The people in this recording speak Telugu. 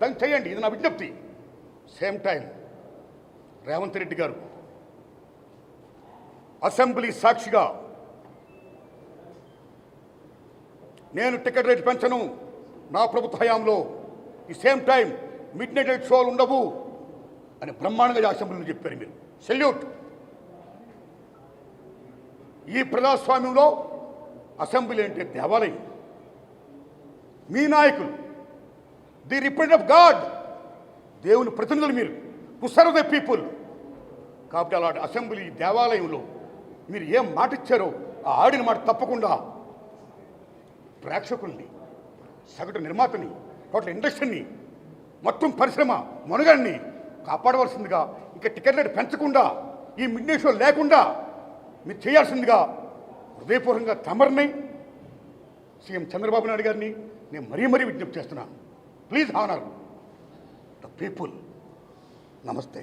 దాన్ని చేయండి. ఇది నా విజ్ఞప్తి. సేమ్ టైం రేవంత్ రెడ్డి గారు అసెంబ్లీ సాక్షిగా నేను టికెట్ రేట్ పెంచను. నా ప్రభుత్వ హయాంలో ఈ సేమ్ టైం మిడ్ నైట్ షోలు ఉండవు అని బ్రహ్మాండంగా ఈ అసెంబ్లీలో చెప్పారు మీరు. సెల్యూట్. ఈ ప్రజాస్వామ్యంలో అసెంబ్లీ అంటే దేవాలయం. మీ నాయకులు ది రిప్రజెంట్ ఆఫ్ గాడ్. దేవుని ప్రతినిధులు మీరు. To serve the people. కాబట్టి అలాంటి అసెంబ్లీ దేవాలయంలో మీరు ఏం మాట ఇచ్చారో ఆ ఆడిన మాట తప్పకుండా ప్రేక్షకుల్ని సగటు నిర్మాతని టోటల్ ఇండస్ట్రీని మొత్తం పరిశ్రమ మనుగడిని కాపాడవలసిందిగా ఇంకా టికెట్ రేటు పెంచకుండా ఈ మిడ్ షో లేకుండా మీరు చేయాల్సిందిగా హృదయపూర్వకంగా తమరిని సీఎం చంద్రబాబు నాయుడు గారిని నేను మరీ మరీ విజ్ఞప్తి చేస్తున్నాను. ప్లీజ్ హానర్ ద పీపుల్ నమస్తే